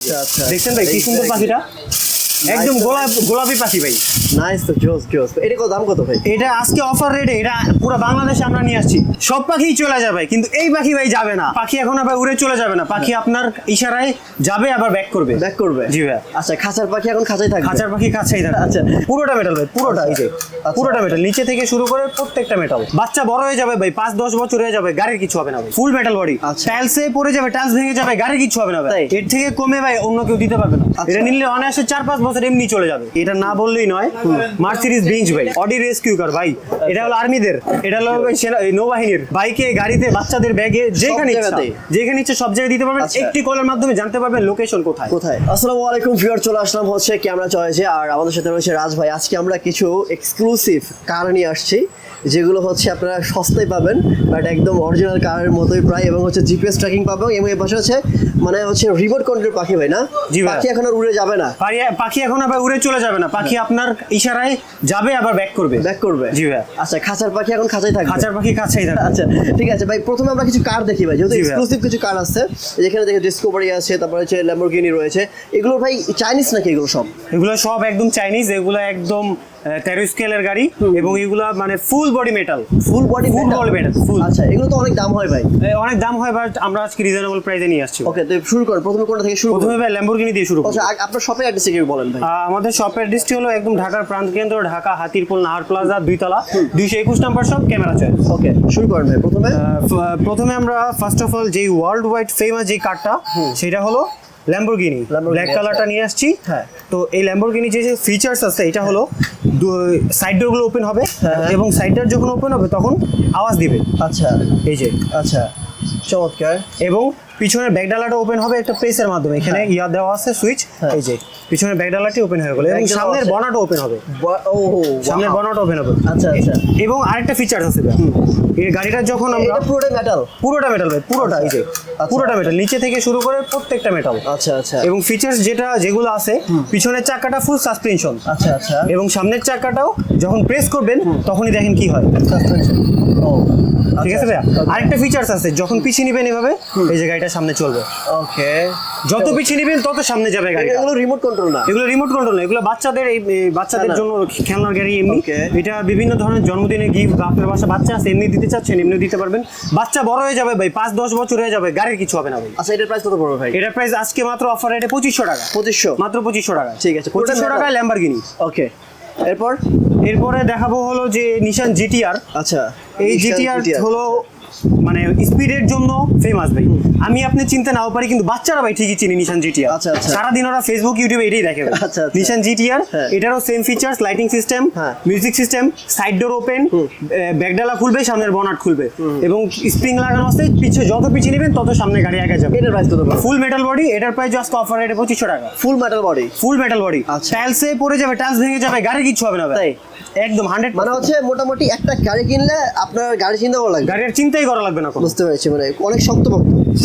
আচ্ছা আচ্ছা। দেখছেন ভাই কি সুন্দর পাখিটা? একদম গোলাপ গোলাপি পাখি ভাই। নাইস তো জোস জোস। এটা কত দাম কত ভাই? এটা আজকে অফার রেটে এটা পুরো বাংলাদেশে আমরা নিয়ে আসছি। সব পাখি চলে যাবে কিন্তু এই পাখি ভাই যাবে না। পাখি এখন আবার উড়ে চলে যাবে না। পাখি আপনার ইশারায় যাবে আবার ব্যাক করবে। ব্যাক করবে? জি ভাই। আচ্ছা খাঁচার পাখি এখন খাঁচাই থাকবে? খাঁচার পাখি কাছেই থাকে আচ্ছা। পুরোটা মেটাল ভাই পুরোটা এই যে আচ্ছা। পুরোটা মেটাল নিচে থেকে শুরু করে প্রত্যেকটা মেটাল বাচ্চা বড় হয়ে যাবে ভাই পাঁচ দশ বছর হয়ে যাবে গাড়ির কিছু হবে না ভাই। ফুল মেটাল বডি আচ্ছা। টাইলসে পড়ে যাবে টাইলস ভেঙে যাবে গাড়ির কিছু হবে না ভাই। এর থেকে কমে ভাই অন্য কেউ দিতে পারবে না। আচ্ছা। এটা নিলে অনায়াসে চার পাঁচ বছর এমনি চলে যাবে। এটা না বললেই নয়। মার্সিডিজ বেঞ্চ ভাই। অডি রেস্কিউ কার ভাই। এটা হলো আর্মিদের এটা হলো নৌবাহিনীর। বাইকে গাড়িতে বাচ্চাদের ব্যাগে যেখানে ইচ্ছা। যেখানে ইচ্ছা সব জায়গায় দিতে পারবেন। আচ্ছা। একটি কলের মাধ্যমে জানতে পারবেন লোকেশন কোথায়। কোথায়? আসসালামু আলাইকুম ভিউয়ার চলে আসলাম হচ্ছে ক্যামেরা চয়েছে আর আমাদের সাথে রয়েছে রাজ ভাই। আজকে আমরা কিছু এক্সক্লুসিভ কার নিয়ে আসছি। যেগুলো হচ্ছে আপনারা সস্তায় পাবেন বাট একদম অরিজিনাল কারের মতোই প্রায় এবং হচ্ছে জিপিএস ট্র্যাকিং পাবেন এবং এর পাশে হচ্ছে মানে হচ্ছে রিমোট কন্ট্রোল পাখি ভাই না? পাখি এখন আর উড়ে যাবে না। পাখি এখন আবার উড়ে চলে যাবে না। পাখি আপনার ইশারায় যাবে আবার ব্যাক করবে। ব্যাক করবে। জি ভাই। আচ্ছা খাঁচার পাখি এখন খাঁচাই থাকবে? খাঁচার পাখি কাছেই থাকে আচ্ছা ঠিক আছে ভাই প্রথমে আমরা কিছু কার দেখি ভাই যেহেতু এক্সক্লুসিভ কিছু কার আছে যেখানে দেখে ডিসকভারি আছে তারপরে হচ্ছে ল্যাম্বরগিনি রয়েছে। এগুলো ভাই চাইনিজ নাকি এগুলো সব? এগুলো সব একদম চাইনিজ এগুলো একদম তেরো স্কেলের গাড়ি এবং এগুলো মানে full body metal full body Full body metal, full। আচ্ছা এগুলো তো অনেক দাম হয় ভাই। অনেক দাম হয় বাট আমরা আজকে রিজনেবল প্রাইসে নিয়ে আসছি। ওকে তো শুরু করুন প্রথমে কোনটা থেকে শুরু প্রথমে ভাই ল্যাম্বরগিনি দিয়ে শুরু করব। আচ্ছা আপনার শপের অ্যাড্রেস কি বলেন ভাই। আমাদের শপের অ্যাড্রেসটি হলো একদম ঢাকার প্রান্ত কেন্দ্র ঢাকা হাতিরপুল নাহার প্লাজা দুইতলা দুইশো একুশ নাম্বার সব ক্যামেরা চয়েস ওকে শুরু করেন ভাই প্রথমে। প্রথমে আমরা ফার্স্ট অফ অল যেই ওয়ার্ল্ড ওয়াইড ফেমাস যে কারটা সেটা হলো ল্যাম্বরগিনি ব্ল্যাক কালারটা নিয়ে আসছি। হ্যাঁ। তো এই ল্যাম্বরগিনি যে যে ফিচার্স আছে এটা হলো সাইড ডোরগুলো ওপেন হবে হ্যাঁ। এবং সাইড ডোর যখন ওপেন হবে তখন আওয়াজ দিবে। আচ্ছা। এই যে। আচ্ছা। চমৎকার। এবং পিছনের ব্যাকডালাটা ওপেন হবে একটা প্রেসের মাধ্যমে। এখানে ইয়া দেওয়া আছে সুইচ হ্যাঁ। এই যে পিছনের ব্যাকডালাটি ওপেন হয়ে গেল এবং সামনের। বনাটা ওপেন হবে। ও সামনের। বনাটা ওপেন হবে। আচ্ছা আচ্ছা। এবং আরেকটা ফিচার আছে। এই গাড়িটা যখন আমরা এটা পুরোটাই মেটাল পুরোটা মেটাল ভাই পুরোটা এই যে আচ্ছা। পুরোটা মেটাল নিচে থেকে শুরু করে প্রত্যেকটা মেটাল আচ্ছা আচ্ছা। এবং ফিচার্স যেটা যেগুলো আছে পিছনের চাকাটা ফুল সাসপেনশন আচ্ছা আচ্ছা। এবং সামনের চাকাটাও যখন প্রেস করবেন তখনই দেখেন কি হয়। সাসপেনশন ও। ঠিক আছে ভাইয়া? আরেকটা ফিচার্স আছে যখন পিছিয়ে নেবেন এভাবে এই যে গাড়িটা সামনে চলবে। ওকে। যত পিছিয়ে নেবেন তত সামনে যাবে গাড়ি এগুলো রিমোট কন্ট্রোল না? এগুলো রিমোট কন্ট্রোল না এগুলো বাচ্চাদের এই বাচ্চাদের জন্য খেলনার গাড়ি এমনি। এটা বিভিন্ন ধরনের জন্মদিনে গিফট বা আপনার বাসা বাচ্চা আছে এমনি দিতে চাচ্ছেন এমনি দিতে পারবেন। বাচ্চা বড় হয়ে যাবে ভাই পাঁচ দশ বছর হয়ে যাবে গাড়ির কিছু হবে না ভাই। আচ্ছা এটার প্রাইস কত পড়বে ভাই? এটার প্রাইস আজকে মাত্র অফার রেটে পঁচিশশো টাকা। পঁচিশশো। মাত্র পঁচিশশো টাকা। ঠিক আছে, পঁচিশশো? টাকায় ল্যাম্বারগিনি ওকে। এরপর এরপরে দেখাবো হলো যে নিশান জিটিআর আচ্ছা এই জিটিআর হলো মানে স্পিডের জন্য ফেমাস ভাই। আমি আপনি চিনতে নাও পারি কিন্তু বাচ্চারা ভাই ঠিকই চিনি নিশান জিটিআর আচ্ছা, আচ্ছা। সারাদিন ওরা ফেসবুক ইউটিউবে এটাই দেখে আচ্ছা, আচ্ছা। নিশান জিটিআর হ্যাঁ। এটারও সেম ফিচার্স লাইটিং সিস্টেম হ্যাঁ। Music system side door open ব্যাকডালা খুলবে সামনের বনাট খুলবে। এবং স্প্রিং লাগানো আছে পিছে যত পিছিয়ে নেবেন তত সামনে গাড়ি আগে যাবে। এটার প্রাইস কত ফুল মেটাল বডি এটার প্রাইস জাস্ট অফার রেটে পঁচিশশো টাকা। Full metal body full metal body আচ্ছা। টাইলসে পড়ে যাবে টাইলস ভেঙে যাবে গাড়ি কিচ্ছু হবে না ভাই। তাই? একদম হান্ড্রেড মানে হচ্ছে মোটামুটি একটা গাড়ি কিনলে আপনার গাড়ি চিন্তা করা লাগবে। গাড়ির চিন্তাই করা লাগবে না বুঝতে পেরেছি মানে অনেক শক্ত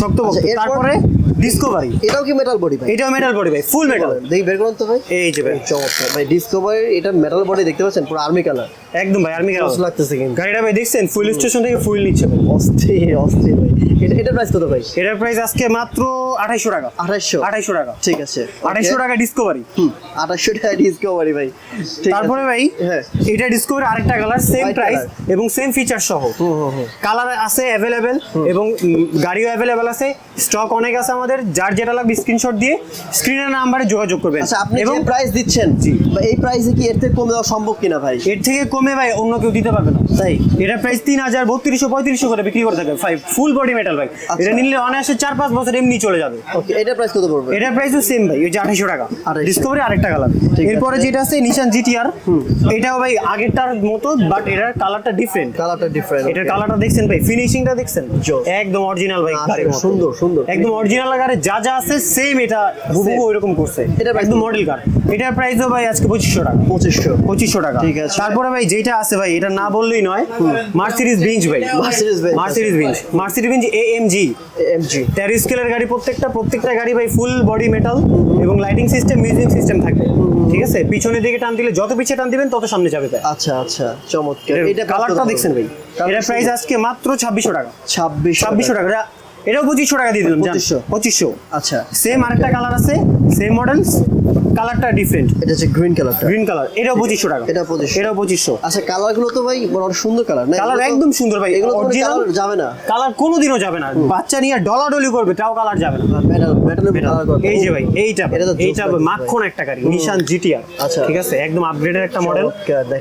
শক্ত আচ্ছা? তারপরে ডিসকভারি এটাও কি মেটাল বডি ভাই? এটাও মেটাল বডি ভাই ফুল মেটাল দেখি বের করুন তো ভাই। এই যে ভাই। চমৎকার। ভাই ডিসকভারি এটা মেটাল বডি দেখতে পাচ্ছেন? পুরো আর্মি কালার একদম ভাই আর্মি কষ্ট লাগতেছে কিন্তু। গাড়িটা ভাই দেখছেন? ফুল স্টেশন থেকে ফুল নিচ্ছে। অস্থির অস্থির ভাই। এটা এটার প্রাইস কত ভাই? এটার প্রাইস আজকে মাত্র আঠাইশো টাকা। আঠাশশো আঠাইশো টাকা। ঠিক আছে আঠাইশো টাকা ডিসকভারি আঠাশশো টাকা ডিসকভারি ভাই। তারপরে ভাই হ্যাঁ। এটা ডিসকভারি আরেকটা কালার সেম প্রাইস এবং সেম ফিচার সহ। কালার আছে অ্যাভেলেবেল এবং গাড়িও অ্যাভেলেবেল আছে। স্টক অনেক আছে আমাদের। যার যেটা লাগবে স্ক্রিনশট দিয়ে স্ক্রিনের নাম্বারে যোগাযোগ করবেন। আচ্ছা আপনি এবং প্রাইস দিচ্ছেন জি। এই প্রাইসে কি এর থেকে কমে দেওয়া সম্ভব কিনা ভাই? এর থেকে কমে ভাই অন্য কেউ দিতে পারবে না। তাই? এটা প্রাইস তিন হাজার বত্রিশশো পঁয়ত্রিশশো করে বিক্রি করে থাকে ফাইভ ফুল বডি মেটাল ভাই। আচ্ছা। এটা নিলে অনায়াসে চার পাঁচ বছর এমনি চলে যাবে। ওকে এটার প্রাইস কত পড়বে? এটার প্রাইসও সেম ভাই ওই যে আঠাইশো টাকা। আর ডিসকভারি আরেকটা কালার এরপরে যেটা আছে নিশান জিটিআর এটাও ভাই আগেরটার মতো বাট এটার কালারটা ডিফারেন্ট কালারটা ডিফারেন্ট এটার কালারটা দেখছেন ভাই? ফিনিশিংটা দেখছেন? একদম অরিজিনাল ভাই আচ্ছা, গাড়ির মতো। সুন্দর, সুন্দর। একদম অরিজিনাল গাড়ি যা যা আছে সেম এটা হুবহু. ওইরকম করছে। price একদম? মডেল কার এটার প্রাইসও ভাই আজকে পঁচিশশো টাকা। পঁচিশশো। পঁচিশশো টাকা। ঠিক আছে। তারপরে ভাই যেটা আছে ভাই এটা না বললেই নয় মার্সিডিজ বেঞ্চ ভাই। Mercedes Benz Mercedes Benz Mercedes Benz AMG MG তেরো স্কেলের গাড়ি প্রত্যেকটা প্রত্যেকটা গাড়ি ভাই ফুল বডি মেটাল এবং লাইটিং সিস্টেম মিউজিক সিস্টেম থাকবে। ঠিক আছে? পিছনের দিকে টান দিলে যত পিছিয়ে টান দিবেন তত সামনে যাবে আচ্ছা আচ্ছা চমৎকার। এটা কালারটা দেখছেন ভাই? এটা প্রাইস আজকে মাত্র ছাব্বিশশো টাকা। ছাব্বিশ ছাব্বিশশো টাকা। এটা এটাও পঁচিশশো টাকা দিয়ে দিলাম 2500 পঁচিশশো। আচ্ছা। সেম আরেকটা কালার আছে সেম মডেল কালারটা ডিফারেন্ট এটা হচ্ছে গ্রিন কালারটা গ্রিন কালার এটাও টাকা। এটা 2500 এটাও পঁচিশশো। আচ্ছা কালারগুলো তো ভাই মানে অনেক সুন্দর কালার না? কালার একদম সুন্দর ভাই। এগুলো মানে অরিজিনাল যাবে না। কালার কোনোদিনও যাবে না। বাচ্চা নিয়ে ডলাডলি করবে তাও কালার যাবে না। মেটাল কালার এই যে ভাই এইটা এইটা মাখন একটা গাড়ি নিশান জিটিআর আচ্ছা। ঠিক আছে? একদম আপগ্রেডের একটা মডেল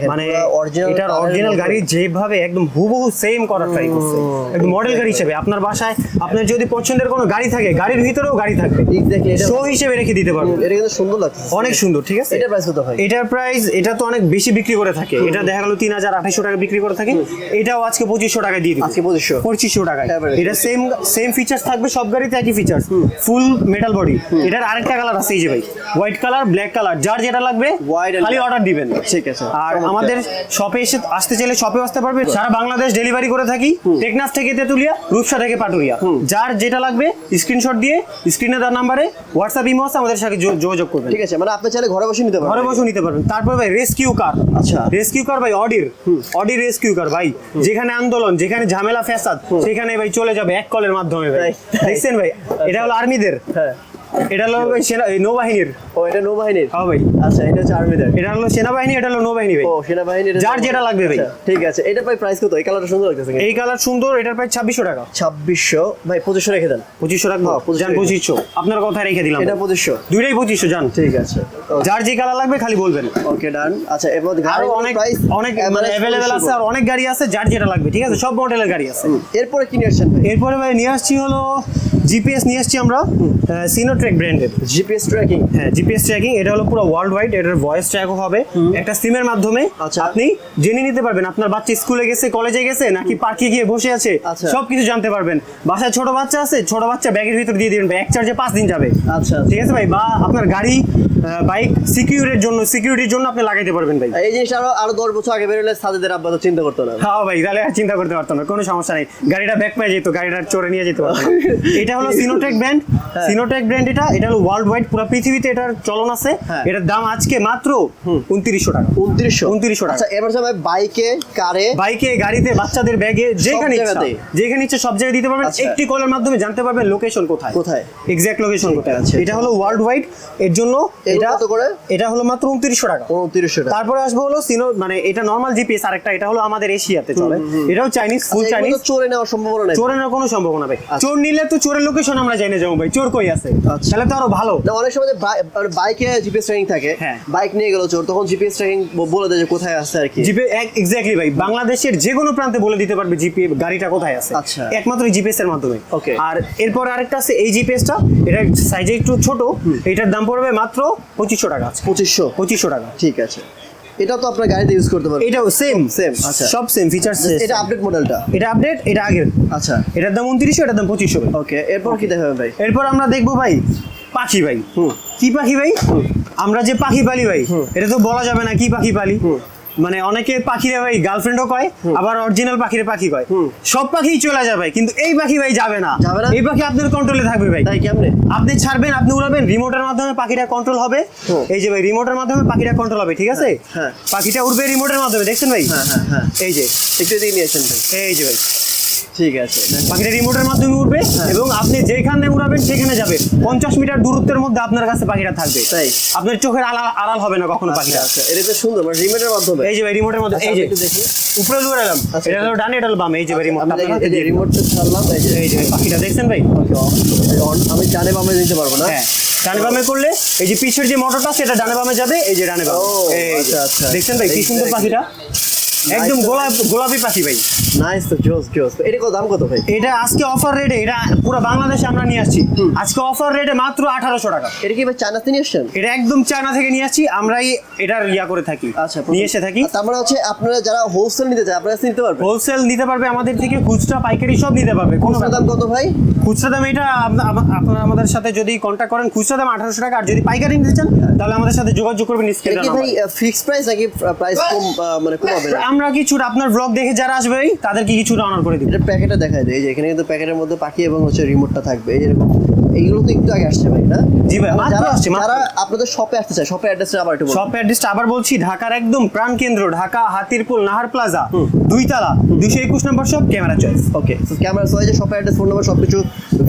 মানে original এটার অরিজিনাল গাড়ি যেভাবে একদম হুবহু সেম করার ট্রাই করছে। একদম মডেল গাড়ি হিসেবে। আপনার বাসায় আপনার যদি পছন্দের কোনো গাড়ি থাকে গাড়ির ভিতরেও গাড়ি থাকবে। Exactly, এটা- শো হিসেবে রেখে দিতে পারবেন। এটা কিন্তু সুন্দর লাগছে অনেক সুন্দর ঠিক আছে? এটা প্রাইস কত ভাই এটার প্রাইস এটা তো অনেক বেশি বিক্রি করে থাকে। এটা দেখা গেল তিন হাজার আঠাইশো টাকা বিক্রি করে থাকে। এটাও আজকে পঁচিশশো টাকা দিয়ে দিবে। আজকে 2500 পঁচিশশো টাকায়। এটা সেম সেম ফিচার্স থাকবে সব গাড়িতে একই ফিচার্স ফুল মেটাল বডি এটার আরেকটা কালার আছে এই যে ভাই। হোয়াইট কালার ব্ল্যাক কালার যার যেটা লাগবে খালি অর্ডার দিবেন। ঠিক আছে। আর আমাদের শপে এসে আসতে চাইলে শপে আসতে পারবে। সারা বাংলাদেশ ডেলিভারি করে থাকি। টেকনাফ থেকে তেতুলিয়া রূপসা থেকে পাটুরিয়া। যার যেটা লাগবে স্ক্রিনশট দিয়ে স্ক্রিনে দেওয়ার নাম্বারে হোয়াটসঅ্যাপ ইমো আছে আমাদের সাথে যোগাযোগ করবেন ঠিক আছে মানে আপনি চাইলে ঘরে বসে নিতে ঘরে বসে নিতে পারবেন। তারপর ভাই রেস্কিউ কার আচ্ছা। রেস্কিউ কার ভাই অডির অডি রেস্কিউ কার ভাই। যেখানে আন্দোলন যেখানে ঝামেলা ফ্যাসাদ সেখানে ভাই চলে যাবে এক কলের মাধ্যমে ভাই। দেখছেন ভাই? এটা হলো আর্মিদের হ্যাঁ। এটা হলো সেনা নৌবাহিনীর। ও এটা নৌবাহিনীর? হ্যাঁ ভাই। আচ্ছা এটা হচ্ছে আর্মিদের এটা হলো সেনাবাহিনী এটা হলো নৌবাহিনী ভাই। ও সেনাবাহিনীর যার যেটা লাগবে ভাই। আচ্ছা, ঠিক আছে। এটা ভাই প্রাইস কত? এই কালারটা সুন্দর লাগতেছে এই কালার সুন্দর এটার প্রায় ছাব্বিশশো টাকা। ছাব্বিশশো? ভাই পঁচিশশো রেখে দেন। পঁচিশশো রাখব? হ্যাঁ, 2500 যান পঁচিশশো। আপনার কথায় রেখে দিলাম এটা পঁচিশশো। দুইটাই পঁচিশশো যান। ঠিক আছে। যার যে কালার লাগবে খালি বলবেন। ওকে ডান। আচ্ছা মধ্যে আরও অনেক price অনেক মানে অ্যাভেলেবেল আছে আর অনেক গাড়ি আছে যার যেটা লাগবে ঠিক আছে? সব মডেলের গাড়ি আছে। এরপরে কি নিয়ে আসছেন ভাই? এরপরে ভাই নিয়ে আসছি হলো জিপিএস নিয়ে এসেছি আমরা সিনোট্রেক ব্র্যান্ডের জিপিএস ট্র্যাকিং হ্যাঁ জিপিএস ট্র্যাকিং এটা হলো পুরো ওয়ার্ল্ড ওয়াইড এটার ভয়েস ট্র্যাকও হবে। একটা সিমের মাধ্যমে আচ্ছা। আপনি জেনে নিতে পারবেন আপনার বাচ্চা স্কুলে গেছে কলেজে গেছে নাকি পার্কে গিয়ে বসে আছে আচ্ছা। সব কিছু জানতে পারবেন। বাসায় ছোট বাচ্চা আছে ছোট বাচ্চা ব্যাগের ভিতর দিয়ে দিবেন এক চার্জে পাঁচ দিন যাবে। আচ্ছা। ঠিক আছে ভাই? বা আপনার গাড়ি বাইক সিকিউরিটির জন্য সিকিউরিটির জন্য আপনি লাগাইতে পারবেন ভাই। এই জিনিসটা আরও আরও দশ বছর আগে বেরোলে সাদেদের আব্বা তো চিন্তা করতো না। হ্যাঁ ভাই তাহলে আর চিন্তা করতে পারতাম না কোনো সমস্যা নেই। গাড়িটা ব্যাক পেয়ে যেত গাড়িটা চড়ে নিয়ে যেতে পারতাম এটা হলো সিনোটেক ব্র্যান্ড। সিনোটেক ব্র্যান্ড এটা এটা হলো ওয়ার্ল্ড ওয়াইড পুরো পৃথিবীতে এটার চলন আছে। হ্যাঁ। এটার দাম আজকে মাত্র উনত্রিশশো টাকা। উনত্রিশশো? 2900 টাকা। আচ্ছা এবার ভাই বাইকে কারে? বাইকে গাড়িতে বাচ্চাদের ব্যাগে যেখানে ইচ্ছা। যেখানে ইচ্ছা সব জায়গায় দিতে পারবেন। আচ্ছা। একটি কলের মাধ্যমে জানতে পারবেন লোকেশন কোথায়। কোথায়? এক্সাক্ট লোকেশন কোথায়। আছে। এটা হলো ওয়ার্ল্ড ওয়াইড এর জন্য এটা কত করে? এটা হলো মাত্র উনত্রিশশো টাকা। উনত্রিশশো টাকা। তারপরে আসব হলো সিনো মানে এটা নর্মাল জিপিএস আরেকটা এটা হলো আমাদের এশিয়াতে চলে। এটাও চাইনিজ ফুল চাইনিজ চোরে নেওয়ার সম্ভাবনা নেই। চোরের কোনো সম্ভাবনা ভাই আচ্ছা। চোর নিলে তো চোরের লোকেশন আমরা জানি যাব ভাই। চোর কই আছে? আচ্ছা। তাহলে তো আরও ভালো। না অনেক সময় বাইকে জিপিএস ট্র্যাকিং থাকে হ্যাঁ। বাইক নিয়ে গেল চোর তখন জিপিএস ট্র্যাকিং বলে দেয় যে কোথায় আসছে আর কি। জিপে এক্স্যাক্টলি ভাই। বাংলাদেশের যে কোনো প্রান্তে বলে দিতে পারবে জিপি গাড়িটা কোথায় আছে। আচ্ছা। একমাত্র জিপিএস এর মাধ্যমে। Okay. আর এরপর আরেকটা আছে এই জিপিএসটা এটা সাইজে একটু ছোট। এটার দাম পড়বে মাত্র পঁচিশশো টাকা পঁচিশশো? পঁচিশশো টাকা। ঠিক আছে। এটা তো আপনার গাড়িতে ইউজ করতে পারবেন। এটাও সেম সেম আচ্ছা। সব সেম ফিচার্স এটা আপডেট মডেলটা এটা আপডেট এটা আগের। আচ্ছা। এটার দাম উনত্রিশশো এটার দাম পঁচিশশো। ওকে এরপর কি দেখাবে ভাই? এরপর আমরা দেখব ভাই পাখি ভাই। হুম। কি পাখি ভাই? আমরা যে পাখি পালি ভাই এটা তো বলা যাবে না কি পাখি পালি। মানে অনেকে পাখিরে ভাই গার্লফ্রেন্ডও কয় আবার অরিজিনাল পাখিরে পাখি কয়। সব পাখি চলে যাবে ভাই কিন্তু এই পাখি ভাই যাবে না। যাবে না? এই পাখি আপনার কন্ট্রোলে থাকবে ভাই। তাই কেমনে? আপনি ছাড়বেন আপনি উড়াবেন রিমোটের মাধ্যমে পাখিটা কন্ট্রোল হবে। এই যে ভাই রিমোটের মাধ্যমে পাখিটা কন্ট্রোল হবে ঠিক আছে? হ্যাঁ। পাখিটা উড়বে রিমোটের মাধ্যমে দেখছেন ভাই? হ্যাঁ হ্যাঁ হ্যাঁ। এই যে। একটু দিয়ে নিয়েছেন ভাই। এই যে ভাই। ঠিক আছে। পাখিটা রিমোটের মাধ্যমে হ্যাঁ। এবং আপনি যেখানে উড়াবেন সেখানে যাবে। পঞ্চাশ মিটার দূরত্বের মধ্যে আপনার কাছে পাখিটা থাকবে। তাই? আপনার চোখের আড়াল আড়াল হবে না কখনো আচ্ছা পাখিটা। আচ্ছা এটা তো সুন্দর মানে রিমোটের মাধ্যমে? এই যে ভাই রিমোটের মধ্যে আচ্ছা, এই যে। একটু দেখি। উপরে দূরে এলাম আচ্ছা, এটা হলো ডানে এটা হলো বামে। এই যে ভাই রিমোট আমি এই যে রিমোটটা ছাড়লাম এই যে। এই যে পাখিটা দেখছেন ভাই? আমি জানে বামে নিতে পারব না? হ্যাঁ ডানে বামে করলে এই যে পিছের যে মোটরটা সেটা ডানে বামে যাবে এই যে ডানে বামে। ও, আচ্ছা, আচ্ছা। দেখছেন ভাই কি সুন্দর পাখিটা। একদম গোলাপ গোলাপি পাখি ভাই। নাইস তো জোস জোস। এটা কত দাম কত ভাই? এটা আজকে অফার রেটে এটা পুরো বাংলাদেশে আমরা নিয়ে আসছি। আজকে অফার রেটে মাত্র আঠারোশো টাকা। এটা কি ভাই চায়নাতে নিয়ে আসছেন? এটা একদম চায়না থেকে নিয়ে আসছি আমরাই এটার ইয়া করে থাকি। আচ্ছা নিয়ে এসে থাকি। আর তার মানে হচ্ছে আপনারা যারা হোলসেল নিতে চায় আপনারা নিতে পারবেন? হোলসেল নিতে পারবে আমাদের থেকে খুচরা পাইকারি সব নিতে পারবে কোনো দাম কত ভাই? খুচরা দাম এটা আপনা- আপনা- আপনারা আমাদের সাথে যদি কন্ট্যাক্ট করেন খুচরা দাম আঠারোশো টাকা আর যদি পাইকারি নিতে চান তাহলে আমাদের সাথে যোগাযোগ করবেন স্ক্রিনে কি ভাই ফিক্স প্রাইস নাকি প্রাইস কম মানে কমাবে না আমরা কিছু আপনার ব্লগ দেখে যারা আসবে তাদেরকে কিছুটা অনার করে দিই এটা প্যাকেটে দেখায় দেয় এই যে এখানে কিন্তু প্যাকেটের মধ্যে পাখি এবং হচ্ছে রিমোটটা থাকবে এই যেরকম এইগুলো তো একটু আগে আসছে ভাই না? জি ভাই, মাত্র যারা- আসছে, যারা আপনাদের শপে আসতে চায় শপের অ্যাড্রেসটা আবার একটু বলুন। শপ অ্যাড্রেসটা আবার বলছি ঢাকার একদম প্রাণকেন্দ্র ঢাকা হাতিরপুল নাহার প্লাজা দুইতলা দুইশো একুশ নম্বর শপ ক্যামেরা চয়েস ওকে তো ক্যামেরা যে শপের অ্যাড্রেস ফোন নাম্বার সব কিছু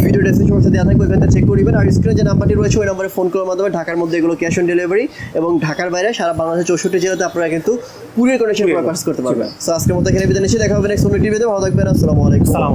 ভিডিও ডেসক্রিপশনে দেওয়া থাকবে ওইখান চেক করে নেবেন। আর স্ক্রিনে যে নাম্বারটি রয়েছে ওই নম্বরে ফোন করার মাধ্যমে ঢাকার মধ্যে এগুলো ক্যাশ অন ডেলিভারি এবং ঢাকার বাইরে সারা বাংলাদেশের চৌষট্টি জেলাতে আপনারা কিন্তু কুরিয়ার কানেকশন পার্স করতে পারবেন। সো আজকের মতো এখানে বিদায় নিচ্ছি দেখা হবে নেক্সট অন্য টিভিতে ভালো থাকবেন আসসালামু আলাইকুম। সালাম